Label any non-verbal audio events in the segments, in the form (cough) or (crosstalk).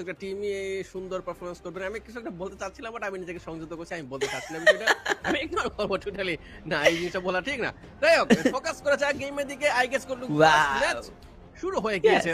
প্রত্যেকটা টিমই সুন্দর পারফরমেন্স করবে। আমি কিছু একটা বলতে চাচ্ছিলাম বাট আমি নিজেকে সংযত করছি আমি বলতে চাচ্ছিলাম বিষয়টা আমি ইগনোর করব টোটালি না এই জিনিসটা বলা ঠিক না। যাই হোক ফোকাস করা যাক গেমের দিকে। আই গেস করলু. শুরু হয়ে গিয়েছে।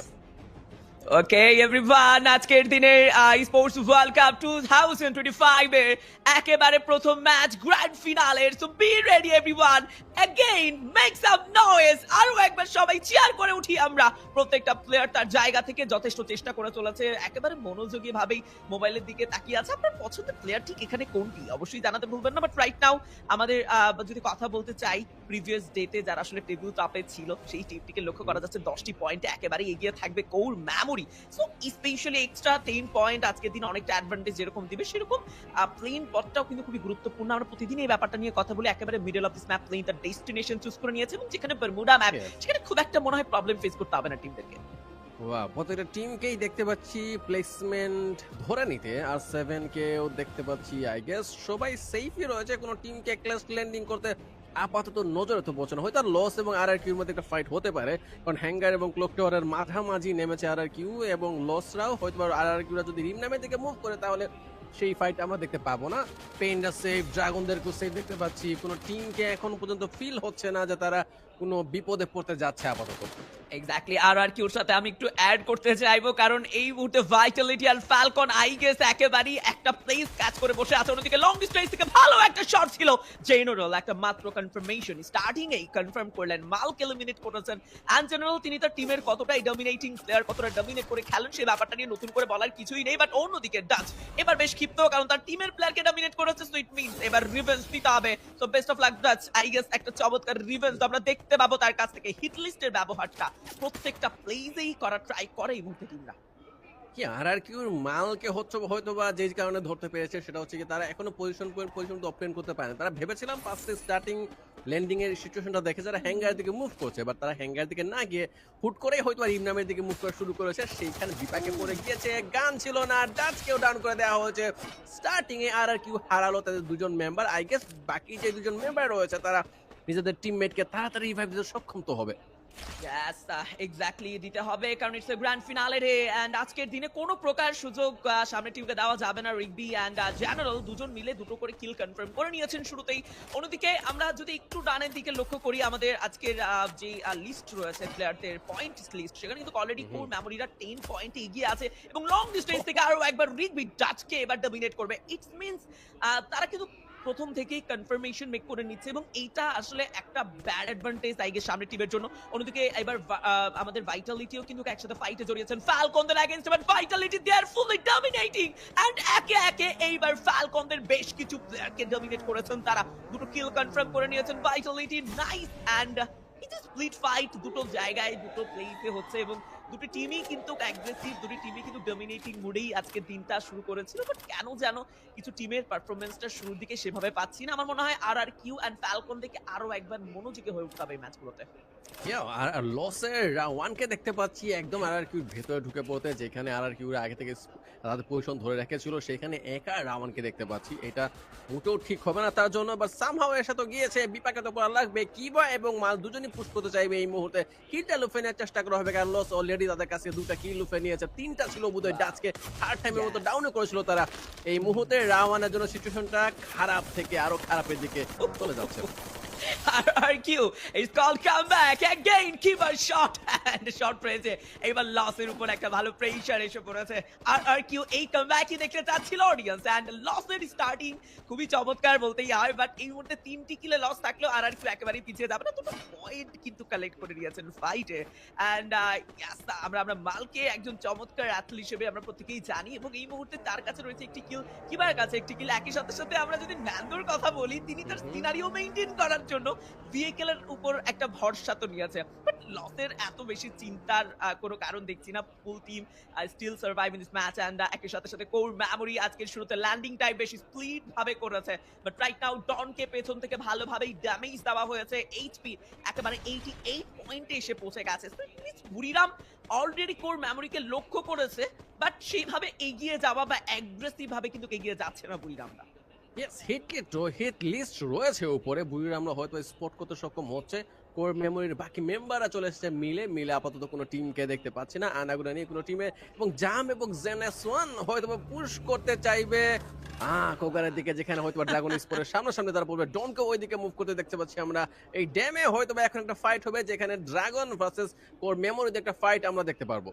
ওকে এভরিওয়ান আজকের দিনের sports world cup two thousand twenty five এর একেবারে প্রথম match grand ফিনালের so be ready everyone again make some noise আরও একবার সবাই চিয়ার করে উঠি আমরা। প্রত্যেকটা প্লেয়ার তার জায়গা থেকে যথেষ্ট চেষ্টা করে চলেছে। একেবারে মনোযোগী ভাবেই মোবাইলের দিকে তাকিয়ে আছে। আপনার পছন্দের প্লেয়ার ঠিক এখানে কোনটি? অবশ্যই জানাতে ভুলবেন না বাট রাইট নাও আমাদের যদি কথা বলতে চাই প্রিভিয়াস ডেতে যারা আসলে টেবিল টপে ছিল, সেই টিমটিকে লক্ষ্য করা যাচ্ছে দশটি পয়েন্টে একেবারে এগিয়ে থাকবে। Kaur memory so specially extra ten point আজকের দিন অনেকটা অ্যাডভান্টেজ যেরকম দিবে সেরকম প্লেন পথটাও কিন্তু খুবই গুরুত্বপূর্ণ। আমরা প্রতিদিন এই ব্যাপারটা নিয়ে কথা বলি একেবারে middle of this map plane তার ডেস্টিনেশন চুজ করে নিয়েছে এবং যেখানে বারমুডা ম্যাপ সেখানে খুব একটা মনে হয় প্রবলেম ফেস করতে হবে না টিমদেরকে প্রত্যেকটা টিমকেই দেখতে পাচ্ছি প্লেসমেন্ট ধরে নিতে আর সেভেন কেও দেখতে পাচ্ছি আই গেস সবাই সেফই রয়েছে কোনো টিমকে ক্লাস ল্যান্ডিং করতে আপাতত নজরে তো পৌঁছানো হয়তো লস এবং আর আর কিউর মধ্যে একটা ফাইট হতে পারে, কারণ হ্যাঙ্গার এবং ক্লক টাওয়ারের মাঝামাঝি নেমেছে আর আর কিউ এবং লসরাও হয়তো আর আর কিউরা যদি রিম নামের দিকে মুভ করে, তাহলে সেই ফাইট আমরা দেখতে পাবো না। পেনরা সেফ ড্রাগনদেরকেও সেফ দেখতে পাচ্ছি। কোনো টিমকে এখন পর্যন্ত ফিল হচ্ছে না যে তারা কোনো বিপদে পড়তে যাচ্ছে আপাতত। এক্স্যাক্টলি আর আর কিউর সাথে আমি একটু অ্যাড করতে চাইব, কারণ এই মুহূর্তে ভাইটালিটি আর ফ্যালকন আই গেস একেবারেই একটা প্লেস ক্যাচ করে বসে আছে। অন্যদিকে লং ডিস্টেন্স থেকে ভালো একটা শট ছিল জেনারেল একটা মাত্র কনফার্মেশন স্টার্টিং এই কনফার্ম করলেন, মালকে এলিমিনেট করেছেন। অ্যান্ড জেনারেল তিনি তার টিমের কতটাই ডমিনেটিং প্লেয়ার কতটা ডমিনেট করে খেলেন সেই ব্যাপারটা নিয়ে নতুন করে বলার কিছুই নেই বাট অন্যদিকে ডাচ এবার বেশ ক্ষিপ্ত, কারণ তার টিমের প্লেয়ারকে ডমিনেট করেছে সো ইট মিনস এবার রিভেঞ্জ নিতে হবে। So best of luck Dutch I guess একটা চমৎকার রিভেঞ্জ আমরা দেখতে পাবো তার কাছ থেকে হিট লিস্টের ব্যবহারটা। প্রত্যেকটা প্লেজেই করা ট্রাই করে এই মুহূর্তে টিমরা কি আর আর মালকে হচ্ছে হয়তো বা যে কারণে ধরতে পেরেছে, সেটা হচ্ছে তারা এখনও পজিশন পজিশন করতে পারে তারা ভেবেছিলাম ফার্স্টে স্টার্টিং ল্যান্ডিং এর সিচুয়েশনটা দেখে যারা হ্যাঙ্গার দিকে মুভ করছে বাট তারা হ্যাঙ্গার দিকে না গিয়ে হুট করেই হয়তো আর ইমনামের দিকে মুভ করা শুরু করেছে। সেইখানে বিপাকে পড়ে গিয়েছে গান ছিল না ডাচকেও ডাউন করে দেওয়া হয়েছে। স্টার্টিং এ আর আর কিউ হারালো তাদের দুজন মেম্বার আই গেস বাকি যে দুজন মেম্বার রয়েছে, তারা নিজেদের টিমমেটকে তাড়াতাড়ি রিভাইভ দিতে সক্ষম তো হবে। Yes, এক্স্যাক্টলি দিতে হবে কারণ ইটস এ গ্র্যান্ড ফিনালে রে এন্ড আজকের দিনে কোনো প্রকার সুযোগ আহ, সামনের টিমকে দেওয়া যাবে না রিগবি এন্ড জেনারেল দুজন মিলে দুটো করে কিল কনফার্ম করে নিয়েছেন শুরুতেই। অন্যদিকে আমরা যদি একটু ডানের দিকে লক্ষ্য করি আমাদের আজকের যে লিস্ট রয়েছে প্লেয়ারদের পয়েন্ট লিস্ট সেখানে কিন্তু অলরেডি। কোর মেমোরিরা টেন পয়েন্টে এগিয়ে আছে এবং লং ডিস্টেন্স থেকে আরও একবার রিগবি ডাচকে এবার ডমিনেট করবে। ইটস মিনস তারা কিন্তু প্রথম থেকেই কনফার্মেশন মেক করে নিচ্ছে এবং এইটা আসলে একটা ব্যাড অ্যাডভান্টেজ আইগে সামনের টিমের জন্য। অন্যদিকে এবার আমাদের ভাইটালিটিও কিন্তু একসাথে ফাইটে জড়িয়েছেন ফ্যালকনদের against but Vitality they are fully dominating and একে একে এইবার ফ্যালকনদের বেশ কিছু প্লেয়ারকে ডমিনেট করেছেন। তারা দুটো কিল কনফার্ম করে নিয়েছেন। Vitality nice is split fight দুটো জায়গায় দুটো প্লেসে হচ্ছে এবং দুটো টিমই কিন্তু অ্যাগ্রেসিভ দুটি টিমই কিন্তু ডমিনেটিং মুডেই আজকে দিনটা শুরু করেছিল। বাট কেন জানো কিছু টিমের পারফরমেন্সটা শুরুর দিকে সেভাবে পাচ্ছি না। আমার মনে হয় R R Q and Falcon দেখে আরও একবার মনোযোগী হয়ে উঠতে হবে ম্যাচগুলোতে আর লসের ওয়ানকে দেখতে পাচ্ছি একদম আর আর কিউর ভেতরে ঢুকে পড়তে যেখানে আর আর কিউর আগে থেকে তাদের পজিশন ধরে রেখেছিল সেখানে একা রাওয়ানকে দেখতে পাচ্ছি। এটা মোটেও ঠিক হবে না তার জন্য বা সামহাও এসে তো গিয়েছে বিপাকে তো পড়া লাগবে। কিবা এবং মাল দুজনই পুশ করতে চাইবে এই মুহূর্তে। কিলটা লুফে নেওয়ার চেষ্টা করা হবে কারণ লস অলরেডি তাদের কাছে দুটা কিল লুফে নিয়েছে। তিনটা ছিল বোধহয় ডাচকে থার্ড টাইমের মতো ডাউনে করেছিল তারা। এই মুহূর্তে রাওয়ানের জন্য সিচুয়েশনটা খারাপ থেকে আরও খারাপের দিকে চলে যাচ্ছে। কিউ উপর একটা ভালো এসে পড়েছে। কিউ দেখতে চাচ্ছিল খুবই চমৎকার বলতেই হয়। এই মুহূর্তে কিলে কিউ পিছিয়ে যাবে না। দুটো পয়েন্ট কিন্তু কালেক্ট করে নিয়েছেন ফাইটে এন্ড আমরা আমরা মালকে একজন চমৎকার অ্যাথলিট হিসেবে আমরা প্রত্যেকেই জানি। এবং এই মুহূর্তে তার কাছে রয়েছে একটি কিল কিবার কাছে একটি কিল একই সাথে সাথে আমরা যদি ন্যান্দোর কথা বলি, তিনি তার। সিনারিও মেইনটেইন করার জন্য ভেহিকেলের উপর একটা ভরসা তো নিয়েছে। বাট লসের এত বেশি চিন্তার কোনো কারণ দেখছি না। Full team still survive in this match and একই সাথে সাথে কোর মেমোরি আজকের শুরুতে ল্যান্ডিং টাইম বেশি স্প্লিট ভাবে করেছে। বাট রাইট নাও ডনকে পেছন থেকে ভালোভাবেই ড্যামেজ দেওয়া হয়েছে। এইচপি একেবারে এইটি এইট পয়েন্টে এসে পৌঁছে গেছে। বুড়িরাম অলরেডি কোর মেমোরিকে লক্ষ্য করেছে বাট সেইভাবে এগিয়ে যাওয়া বা অ্যাগ্রেসিভ ভাবে কিন্তু এগিয়ে যাচ্ছে না বুড়িরামরা। Yes hit list hit list রয়েছে উপরে। বুড়ির আমরা হয়তো স্পট করতে সক্ষম হচ্ছে। কোর মেমোরির বাকি মেম্বাররা চলে এসেছে মিলে। মিলে আপাতত কোনো টিমকে দেখতে পাচ্ছি না। আনাগুনা নিয়ে কোনো টিমে এবং জাম এবং জেনেস ওয়ান হয়তো পুশ করতে চাইবে। আহ কোগারের দিকে যেখানে হয়তো ড্রাগন স্পোর্টের সামনাসামনি তারা পড়বে ডনকে ওই দিকে মুভ করতে দেখতে পাচ্ছি আমরা। এই ড্যামে হয়তো এখন একটা ফাইট হবে, যেখানে ড্রাগন ভার্সেস কোর মেমোরিতে একটা ফাইট আমরা দেখতে পারব।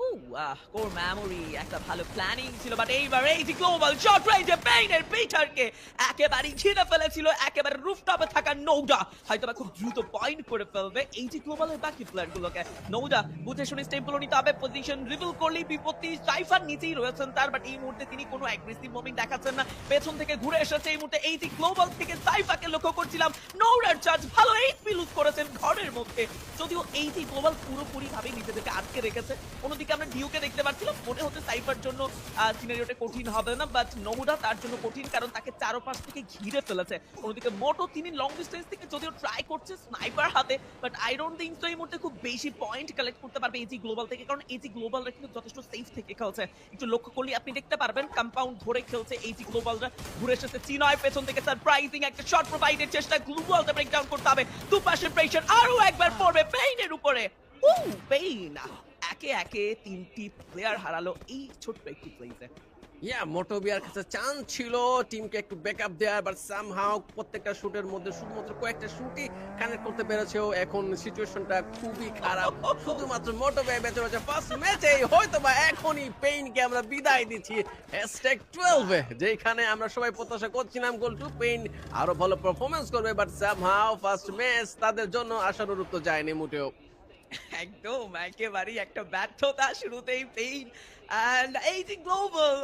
কোর মেমোরি একটা ভালো প্ল্যানিং ছিল বাট এইবার এই যে গ্লোবাল শর্ট রেঞ্জে পেইনের পিটারকে একেবারে ঘিরে ফেলেছিল, একেবারে রুফটপে থাকা নৌডা। হয়তো খুব দ্রুত পয়েন্ট করে ফেলবে এই যে গ্লোবালের বাকি প্লেয়ার গুলোকে নৌডা, বুঝে শুনে স্টেম্পল নিতে হবে পজিশন রিভিল করলেই বিপত্তি সাইফার নিচেই রয়েছেন তার বাট এই মুহূর্তে তিনি কোনো অ্যাগ্রেসিভ মুভমেন্ট দেখাচ্ছেন না। পেছন থেকে ঘুরে এসেছে এই মুহূর্তে এই যে গ্লোবাল থেকে সাইফাকে লক্ষ্য করছিলাম, নৌডার চার্জ ভালো এইট লুজ করেছেন ঘরের মধ্যে। যদিও এই যে গ্লোবাল পুরোপুরি ভাবে নিজেদেরকে আটকে রেখেছে, অন্যদিকে আমরা ডিউকে দেখতে পাচ্ছিলাম। মনে হচ্ছে সাইফার জন্য সিনারিওটা কঠিন হবে না বাট নমুনা তার জন্য কঠিন কারণ তাকে চারপাশ থেকে ঘিরে ফেলেছে। অন্যদিকে মোটো তিনি লং ডিস্টেন্স থেকে যদিও ট্রাই করছে স্নাইপার হাতে বাট আই ডোন্ট থিঙ্ক তো এই মুহূর্তে খুব বেশি পয়েন্ট কালেক্ট করতে পারবে এজি গ্লোবাল থেকে, কারণ এজি গ্লোবালরা কিন্তু যথেষ্ট সেফ থেকে খেলছে। একটু লক্ষ্য করলে আপনি দেখতে পারবেন কম্পাউন্ড ধরে খেলছে এজি গ্লোবালরা ঘুরে এসেছে চিনয় পেছন থেকে সারপ্রাইজিং একটা শট প্রোভাইডের চেষ্টা। গ্লোবালটা ব্রেক ডাউন করতে হবে। দু পাশে প্রেশার আরও একবার পড়বে পেইনের উপরে। ও পেইন একে একে তিনটি প্লেয়ার হারালো এই ছোট্ট একটি প্লেসে ইয়া মোটোবিয়ার কাছে চান্স ছিল টিমকে একটু ব্যাকআপ দেওয়ার বাট সামহাও প্রত্যেকটা শুটের মধ্যে শুধুমাত্র কয়েকটা শুটই কানেক্ট করতে পেরেছেও এখন সিচুয়েশনটা খুবই খারাপ। শুধুমাত্র মোটোবিয়া বেঁচে রয়েছে। ফার্স্ট ম্যাচেই হয়তো বা এখনই পেইনকে আমরা বিদায় দিচ্ছি। হ্যাশট্যাগ টুয়েলভে যেখানে আমরা সবাই প্রত্যাশা করছিলাম গোল টু পেইন আরও ভালো পারফরমেন্স করবে বাট সামহাও ফার্স্ট ম্যাচ তাদের জন্য আশানুরূপ তো যায়নি মোটেও। (laughs) একদম একেবারেই একটা ব্যর্থতা শুরুতেই পেইন অ্যান্ড এই যে global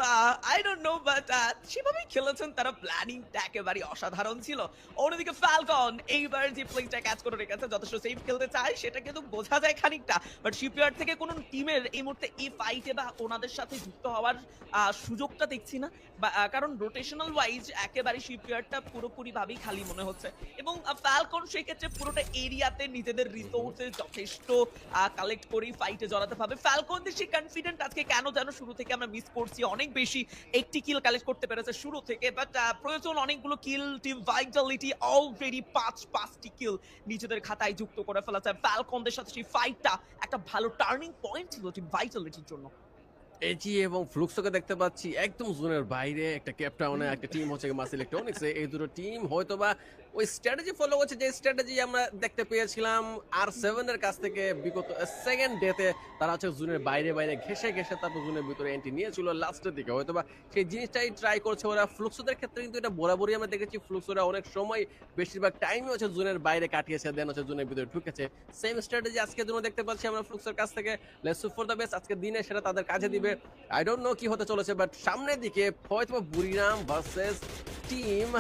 I don't know but সেভাবেই খেলেছেন তারা প্ল্যানিংটা একেবারে অসাধারণ ছিল। অন্যদিকে ফ্যালকন এইবার যে প্লেটা ক্যাচ করে রেখেছে, যথেষ্ট সেফ খেলতে চায়, সেটা কিন্তু বোঝা যায় খানিকটা। বাট শিপইয়ার্ড থেকে কোনো টিমের এই মুহূর্তে এই ফাইটে বা ওনাদের সাথে যুক্ত হওয়ার সুযোগটা দেখছি না। কারণ রোটেশনাল ওয়াইজ একেবারে শিপইয়ার্ডটা পুরোপুরি ভাবেই খালি মনে হচ্ছে। এবং ফ্যালকন সেই ক্ষেত্রে পুরোটা এরিয়াতে নিজেদের রিসোর্সেস যথেষ্ট কালেক্ট করে ফাইটে জড়াতে পারবে। ফ্যালকনদের সেই কনফিডেন্ট আজকে কেন যেন শুরু থেকে আমরা মিস করছি। অনেক বেশি একটি কিল কালেক্ট করতে পেরেছে শুরু থেকে বাট প্রয়োজন অনেকগুলো কিল টিম ভাইটালিটি অলরেডি পাঁচ, পাঁচটি কিল নিজেদের খাতায় যুক্ত করে ফেলেছে। ফ্যালকনদের সাথে সেই ফাইটটা একটা ভালো টার্নিং পয়েন্ট ছিল টিম ভাইটালিটির জন্য। এজি এবং ফ্লুক্সকে দেখতে পাচ্ছি একদম জোনের বাইরে, একটা ক্যাপটাউনে একটা টিম হচ্ছে মাস ইলেকট্রনিক্স এই দুটো টিম হয়তোবা ওই স্ট্র্যাটেজি ফলো করছে যে স্ট্র্যাটেজি আমরা দেখতে পেয়েছিলাম আর সেভেন এর কাছ থেকে বিগত সেকেন্ড ডেতে তারা হচ্ছে জুনের বাইরে বাইরে ঘেসে ঘেসে তারপর জুনের ভিতরে এন্ট্রি নিয়েছিল লাস্টের দিকে। হয়তোবা সেই জিনিসটাই ট্রাই করছে ওরা। ফ্লুক্সোদের ক্ষেত্রে কিন্তু এটা বরাবরই আমরা দেখেছি। ফ্লুক্সোরা অনেক সময় বেশিরভাগ টাইমই হচ্ছে জুনের বাইরে কাটিয়েছে দেন হচ্ছে জুনের ভিতরে ঢুকেছে। সেম স্ট্র্যাটেজি আজকের জন্য দেখতে পাচ্ছি আমরা ফ্লুক্সের কাছ থেকে। লেটস ফর দ্য বেস্ট আজকের দিনে সেটা তাদের কাজে দিবে। আই ডোন্ট নো কি হতে চলেছে বাট সামনের দিকে হয়তো Buriram versus team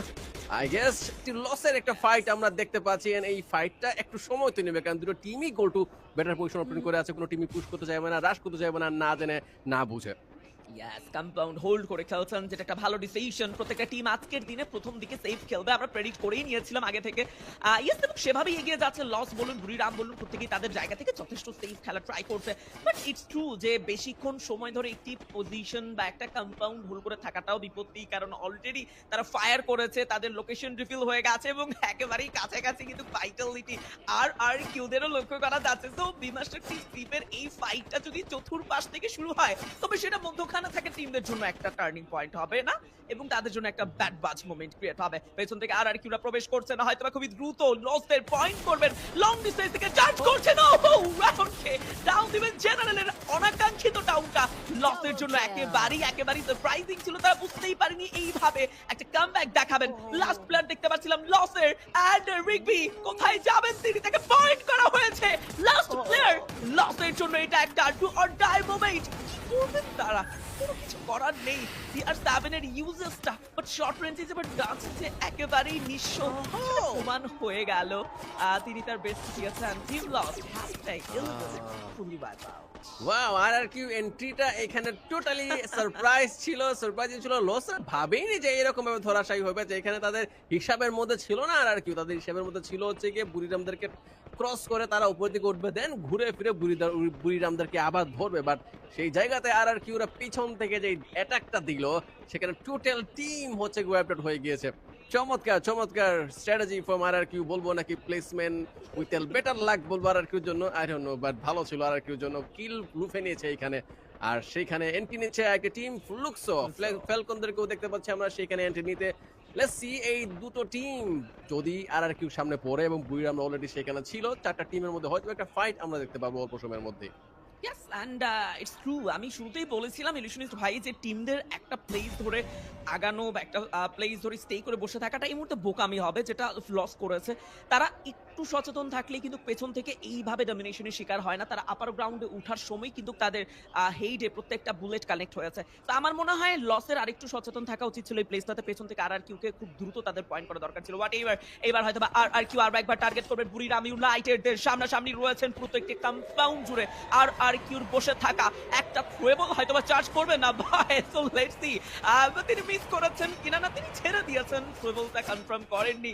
I guess একটি লসের একটা ফাইট আমরা দেখতে পাচ্ছি এই ফাইটটা একটু সময় তো নেবে কারণ দুটো টিমই goal to better position open করে আছে কোনো টিমই পুশ করতে চাইবে না রাশ করতে চাইবে না না জেনে না বুঝে। ইয়াস কম্পাউন্ড হোল্ড করে খেলছেন, যেটা একটা ভালো ডিসিশন প্রত্যেকটা টিম আজকের দিনে প্রথম দিকে সেফ খেলবে। আমরা প্রেডিক্ট করেই নিয়েছিলাম আগে থেকে। ইয়েস এবং সেভাবেই এগিয়ে যাচ্ছে। লস বলুন বলুন, প্রত্যেকেই তাদের জায়গা থেকে যথেষ্ট সেফ খেলা ট্রাই করছে। বাট ইটস ট্রু যে বেশিক্ষণ সময় ধরে একটি পজিশন বা একটা কম্পাউন্ড হোল্ড করে থাকাটাও বিপত্তি, কারণ অলরেডি তারা ফায়ার করেছে, তাদের লোকেশন রিফিল হয়ে গেছে এবং একেবারেই কাছাকাছি কিন্তু ভাইটালিটি আর আর কিউদেরও লক্ষ্য করা যাচ্ছে। তো বিমাস্টার টিপের এই ফাইটটা যদি চতুর্পাশ থেকে শুরু হয়, তবে সেটা মধ্যখানে থাকা টিমদের জন্য একটা টার্নিং পয়েন্ট হবে না? এবং তাদের জন্য একটা ব্যাড বাজ মোমেন্ট ক্রিয়েট হবে। পেছন থেকে আর আর কিউরা প্রবেশ করছে না হয়তো খুবই দ্রুত লসদের পয়েন্ট করবেন। লং ডিস্টেন্স থেকে চার্জ করছে না। রাউন্ডকে ডাউন দিবেন জেনারেলের অনাকাঙ্ক্ষিত ডাউনটা লসের জন্য একেবারেই একেবারেই সারপ্রাইজিং ছিল তারা বুঝতেই পারেনি এইভাবে একটা কামব্যাক দেখাবেন। লাস্ট প্লেয়ার দেখতে পাচ্ছিলাম লসের এন্ড রিগবি কোথায় যাবেন? তিনি তাকে পয়েন্ট করা হয়েছে। লাস্ট প্লেয়ার লসের জন্য এটা একটা ডু অর ডাই মোমেন্ট কি করবেন তারা? করার নেই ডিআর সেভেনের ইউজেসটা বাট শর্ট রেঞ্জ হিসেবে ডান্সে একেবারেই নিঃস্ব। প্রমাণ হয়ে গেল। তিনি তার বেস্ট দিয়েছেন team Los hashtag wow R R Q এন্ট্রিটা এখানে টোটালি সারপ্রাইজ ছিল সারপ্রাইজ ছিল। লস ভাবেইনি যে এরকম ভাবে ধরাশায়ী হবে যে এখানে তাদের হিসাবের মধ্যে ছিল না। আর আর কিউ তাদের হিসাবের মধ্যে ছিল হচ্ছে গিয়ে বুড়িরামদেরকে ক্রস করে তারা উপর দিকে উঠবে দেন ঘুরে ফিরে বুড়িদার বুড়িরামদেরকে আবার ধরবে। বাট সেই জায়গাতে আর আর কিউরা পিছন থেকে যে অ্যাটাকটা দিল সেখানে টোটাল টিম হচ্ছে ওয়াইপড হয়ে গিয়েছে। চমৎকার চমৎকার strategy from R R Q বলব নাকি placement with L better luck বলব আর আর কিউর জন্য। আই ডোন্ট নো বাট ভালো ছিল আর আর কিউর জন্য। কিল লুফে নিয়েছে এখানে আর সেখানে এন্ট্রি নিচ্ছে একটা টিম ফ্লুক্সো ফ্যালকনদেরকেও দেখতে পাচ্ছি আমরা সেখানে এন্ট্রি নিতে। লেটস সি এই দুটো টিম যদি আর আর কিউ সামনে পড়ে এবং বুইরাম অলরেডি সেখানে ছিল চারটা টিমের মধ্যে হয়তো একটা ফাইট আমরা দেখতে পাবো অল্প সময়ের মধ্যে। ইয়েস অ্যান্ড ইটস ট্রু আমি শুরুতেই বলেছিলাম ইলিশনিস্ট ভাই যে টিমদের একটা প্লেস ধরে আগানো বা একটা প্লেস ধরে স্টে করে বসে থাকাটা এই মুহূর্তে বোকামি হবে, যেটা লস করেছে। তারা একটু সচেতন থাকলে কিন্তু পেছন থেকে এইভাবে ডমিনেশনের শিকার হয় না। তারা আপার গ্রাউন্ডে ওঠার সময় কিন্তু তাদের হেইডে প্রত্যেকটা বুলেট কানেক্ট হয়েছে। তো আমার মনে হয় লসের আরেকটু সচেতন থাকা উচিত ছিল এই প্লেসটাতে পেছন থেকে আর আর কিউকে খুব দ্রুত তাদের পয়েন্ট করা দরকার ছিল। বাট এবার এবার হয়তো আর আর কিউ আর একবার টার্গেট করবে। বুড়িরাম ইউনাইটেডদের সামনাসামনি রয়েছেন প্রত্যেকটি কম্পাউন্ড জুড়ে। আর আর কিউর বসে থাকা একটা ফুয়েবল হয়তো বা চার্জ করবে না, ভাই সো লেটস সি তিনি মিস করেছেন কিনা না, তিনি ছেড়ে দিয়েছেন। ফুয়েবলটা কনফার্ম করেননি।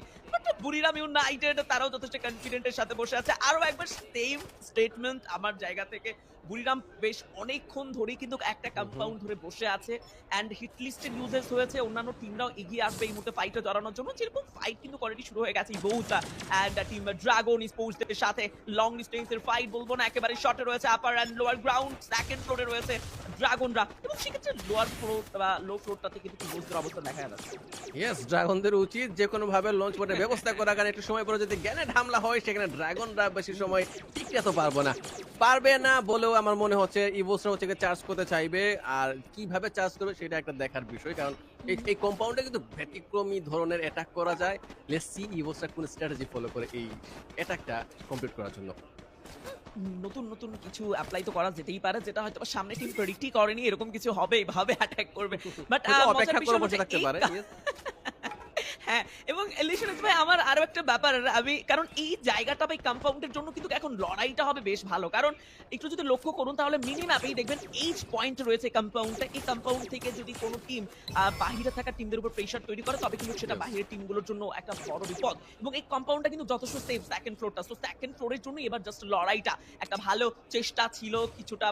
বুড়িরাম ইউনাইটেড তারাও যথেষ্ট কনফিডেন্টের সাথে বসে আছে। আরও একবার সেম স্টেটমেন্ট আমার জায়গা থেকে। বুড়িরাম বেশ অনেকক্ষণ ধরেই কিন্তু একটা কম্পাউন্ড ধরে বসে আছে। অ্যান্ড হিট লিস্টে ইউজেস হয়েছে অন্যান্য টিমরাও এগিয়ে আসবে এই মুহূর্তে ফাইটে জড়ানোর জন্য। যেরকম ফাইট কিন্তু অলরেডি শুরু হয়ে গেছে বহুটা অ্যান্ড টিম ড্রাগন স্পোর্টসদের সাথে। লং ডিস্টেন্সের ফাইট বলব না একেবারে শর্টে রয়েছে upper and lower ground second ফ্লোরে রয়েছে। ড্রাগনরা এবং সেক্ষেত্রে লোয়ার ফ্লোর বা লো ফ্লোরটাতে কিন্তু টিবোসদের অবস্থা দেখা যাচ্ছে। ইয়েস ড্রাগনদের উচিত যে কোনো লঞ্চ পয়েন্টের ব্যবস্থা করা কারণ একটু সময় পরে যদি গ্যানেট হামলা হয়, সেখানে ড্রাগনরা বেশি সময় টিকতে তো পারব না। পারবে না বলেও আমার মনে হচ্ছে ইভোসরা হচ্ছে চার্জ করতে চাইবে। আর কীভাবে চার্জ করবে সেটা একটা দেখার বিষয়, কারণ এই কম্পাউন্ডে কিন্তু ব্যতিক্রমী ধরনের অ্যাটাক করা যায়। লেটস সি ইভোসরা কোন স্ট্র্যাটেজি ফলো করে এই অ্যাটাকটা কমপ্লিট করার জন্য। নতুন নতুন কিছু অ্যাপ্লাই তো করা যেতেই পারে যেটা হয়তো সামনে টিম প্রেডিক্টই করেনি এরকম কিছু হবে এইভাবে অ্যাটাক করবে (laughs) বাট অপেক্ষা করে বসে থাকতে পারে. (laughs) হ্যাঁ এবং লিশনাস ভাই আমার আরও একটা ব্যাপার। আমি কারণ এই জায়গাটা বা কম্পাউন্ডের জন্য কিন্তু এখন লড়াইটা হবে বেশ ভালো। কারণ একটু যদি লক্ষ্য করুন তাহলে মিনি ম্যাপেই দেখবেন এইচ পয়েন্ট রয়েছে কম্পাউন্ডটা এই কম্পাউন্ড থেকে যদি কোনো টিম বাহিরে থাকা টিমদের উপর প্রেশার তৈরি করে তবে কিন্তু সেটা বাহিরের টিমগুলোর জন্য একটা বড় বিপদ। এবং এই কম্পাউন্ডটা কিন্তু যথেষ্ট সেফ সেকেন্ড ফ্লোরটা তো সেকেন্ড ফ্লোরের জন্য এবার জাস্ট লড়াইটা একটা ভালো চেষ্টা ছিল। কিছুটা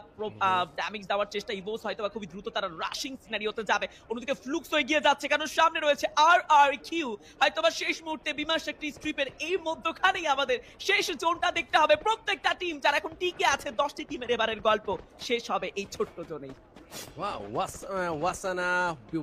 ড্যামেজ দেওয়ার চেষ্টা ইভোস হয়তো খুবই দ্রুত তারা রাশিং সিনারিওতে যাবে। অন্যদিকে ফ্লুক্স এগিয়ে যাচ্ছে কারণ সামনে রয়েছে আর আর কিউ বা শেষ মুহূর্তে স্ট্রিপের এই মধ্যখানেই আমাদের শেষ জোনটা দেখতে হবে। প্রত্যেকটা টিম যারা এখন টিকে আছে, দশটি টিমের এবারের গল্প শেষ হবে এই ছোট্ট জোনেই। ওয়াসানা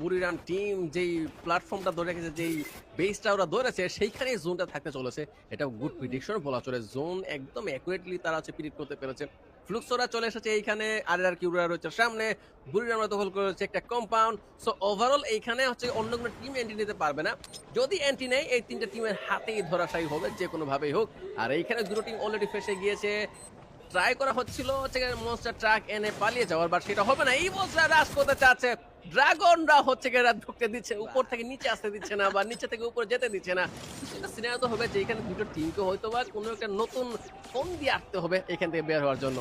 বুরিরাম টিম যেই প্ল্যাটফর্মটা ধরে রেখেছে, যেই বেসটা ওরা ধরেছে সেইখানেই জোনটা থাকতে চলেছে। এটা গুড প্রিডিকশন বলা চলে। জোন একদম অ্যাকুরেটলি তারা হচ্ছে প্রিডিক্ট করতে পেরেছে। ফ্লুক্সোরা চলে এসেছে এইখানে আর আর কিউরা রয়েছে সামনে বুরিরামরা দখল করেছে একটা কম্পাউন্ড সো ওভারঅল এইখানে হচ্ছে অন্য কোনো টিম এন্ট্রি নিতে পারবে না। যদি এন্ট্রি নেয়, এই তিনটা টিমের হাতেই ধরাশায়ী হবে, যে কোনোভাবেই হোক। আর এইখানে দুটো টিম অলরেডি ফেসে গিয়েছে। ট্রাই করা হচ্ছিল, হচ্ছে মনস্টার ট্রাক এনে পালিয়ে যাওয়ার বাট সেটা হবে না। এই মনস্টার রাজ করতে চাচ্ছে ড্রাগনরা হচ্ছে গিয়ে রাত ঢুকতে দিচ্ছে, উপর থেকে নিচে আসতে দিচ্ছে না বা নিচে থেকে উপরে যেতে দিচ্ছে না। সিনেমা তো হবে যে এখানে দুটো টিমকে হয়তো বা কোনো একটা নতুন ফোন দিয়ে আসতে হবে এখান থেকে বের হওয়ার জন্য।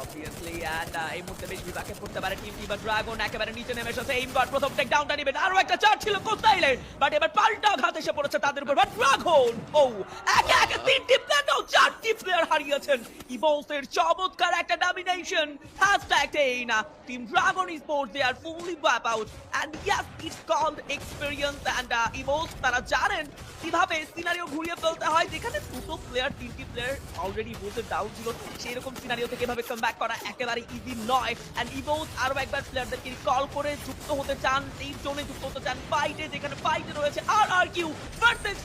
Obviously, and uh, এই মুহূর্তে বেশ বিপাকে পড়তে পারে টিম টিম ড্রাগন একেবারে নিচে নেমে এসেছে এইম প্রথম টেক ডাউনটা নেবেন আরও একটা চার ছিল কোস্টাইলের বাট এবার পাল্টা ঘাত এসে পড়েছে তাদের উপর বাট ড্রাগন ও একে একে তিনটি প্লেয়ার চারটি প্লেয়ার হারিয়েছেন ইবোলসের চমৎকার একটা domination hashtag টেইনা team Dragon Sports they are fully wipe out and yes it's called experience and ইবোলস তারা জানেন কীভাবে সিনারিও ঘুরিয়ে ফেলতে হয় যেখানে দুটো প্লেয়ার তিনটি প্লেয়ার অলরেডি ইবোলসের ডাউন ছিল সেই রকম সিনারিও থেকে এভাবে কাম ব্যাক করা একেবারে ইজি নয়। এন্ড ইবোলস আরও একবার প্লেয়ারদেরকে কল করে যুক্ত হতে চান এই জোনে যুক্ত হতে চান। ফাইটে যেখানে ফাইটে রয়েছে R R Q versus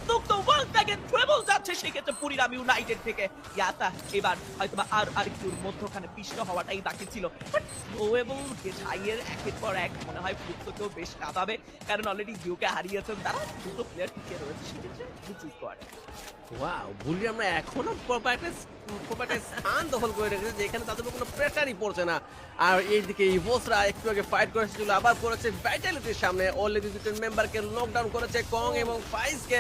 again treble যাচ্ছে সেক্ষেত্রে পুরিরাম ইউনাইটেড থেকে। ইয়াতা, এবার হয়তো আর আর কিউর মধ্যখানে পিষ্ট হওয়াটাই বাকি ছিল। বাট ও এবং একের পর এক মনে হয় বেশ কাঁপাবে। কারণ অলরেডি জিওকে হারিয়েছেন, তারা দুটো প্লেয়ার টিকে রয়েছে, সেক্ষেত্রে করে। ওয়াও বুলি আমরা এখনও প্রপার একটা স্থান দখল করে রেখেছে যেখানে তাদের কোনো প্রেশারই পড়ছে না। আর এইদিকে ইভোসরা একটু আগে ফাইট করেছিল আবার করেছে ভাইটালিটির সামনে। অলরেডি দুটো মেম্বারকে লকডাউন করেছে কং এবং ফাইজকে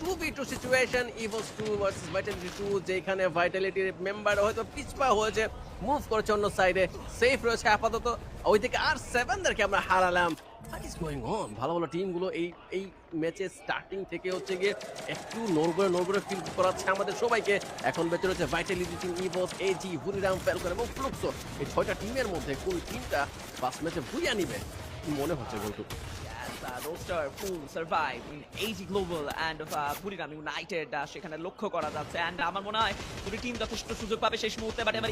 two b two situation Evos two versus Vitality two যেখানে ভাইটালিটির মেম্বার হয়তো পিছপা হয়েছে মুভ করেছে অন্য সাইডে সেফ রয়েছে আপাতত। ওইদিকে আর সেভেনদেরকে আমরা হারালাম। হোয়াট ইজ গোয়িং অন ভালো ভালো টিমগুলো এই এই ম্যাচের স্টার্টিং থেকে হচ্ছে গিয়ে একটু নড়বড়ে নড়বড়ে ফিল করাচ্ছে আমাদের সবাইকে। এখন বেঁচে রয়েছে Vitality team Evos AG Buriram Falcon এবং ফ্লুক্সো এই ছয়টা টিমের মধ্যে কোন টিমটা ফার্স্ট ম্যাচে ভুইয়া নিবে? মনে হচ্ছে বলতো Global and of uh, Buriram United uh, সেখানে লক্ষ্য করা যাচ্ছে। And আমার মনে হয় দুটি টিম যথেষ্ট সুযোগ পাবে শেষ মুহূর্তে বাট এবার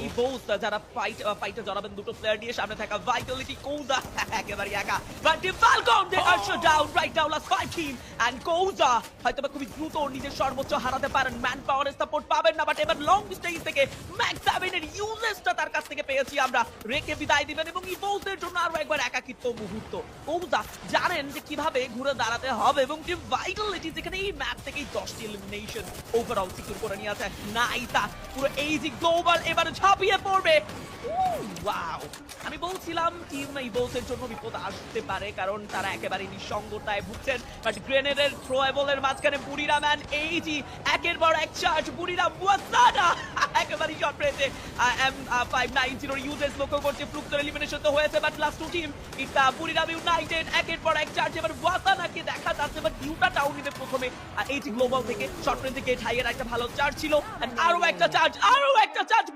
যারা ফাইট ফাইটে জড়াবেন দুটো প্লেয়ার সামনে থাকা ভাইটালিটি (laughs) একেবারে একা। But Falcon they are down right down last team and কৌজা হয়তো খুবই দ্রুত নিজের সর্বোচ্চ হারাতে পারেন। ম্যান পাওয়ারের সাপোর্ট পাবেন না বাট এবার লং স্টেজ থেকে ম্যাক্স সেভেনের ইউজেসটা তার কাছ থেকে পেয়েছি আমরা। রেখে বিদায় দিবেন এবং ইভোসের জন্য আরও একবার একাকিত্ব মুহূর্ত। কৌজা জানেন যে কীভাবে ঘুরে দাঁড়াতে হবে এবং যে ভাইটালিটি যেখানে এই ম্যাচ থেকেই দশটি এলিমিনেশন ওভারঅল সিকিউর করে নিয়ে আছে। নাইতা পুরো এইজি গ্লোবাল এবারে ঝাঁপিয়ে পড়বে। আমি বলছিলাম টিম ইভোলসের জন্য বিপদ আসতে পারে কারণ তারা একেবারে নিঃসঙ্গতায় ভুগছেন। বাট গ্রেনেডের থ্রোয়েবলের মাঝখানে বুড়িরা ম্যান এইজি একের পর এক চার্জ বুড়িরা ওয়াসানা একেবারে শট পেয়েছে। এম ফাইভ নাইন জিরোর ইউজেস লক্ষ্য করছে ফ্লুক্তর এলিমিনেশন তো হয়েছে but last two team it's Buriram United একের পর এক চার্জ এবার ওয়াসানাকে দেখা যাচ্ছে বাট ইউটা টাউন নিবে প্রথমে। এইটি গ্লোবাল থেকে শর্ট রেঞ্জ হাইয়ের একটা ভালো চার্জ ছিল আরও একটা চার্জ আরও একটা চার্জ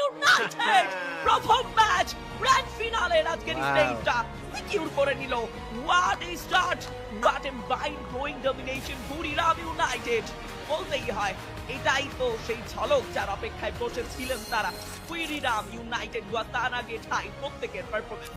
ইউনাইটেড (laughs) প্রথম ম্যাচ গ্র্যান্ড আজকের স্টেজটা সিকিউর করে নিল। What start what a mind blowing domination Buriram United বলতেই হয় এটাই তো সেই ঝলক যার অপেক্ষায় বসেছিলেন তারা। বুড়িরাম ইউনাইটেড ওয়াতানাগে ঠাই প্রত্যেকের পারফরমেন্স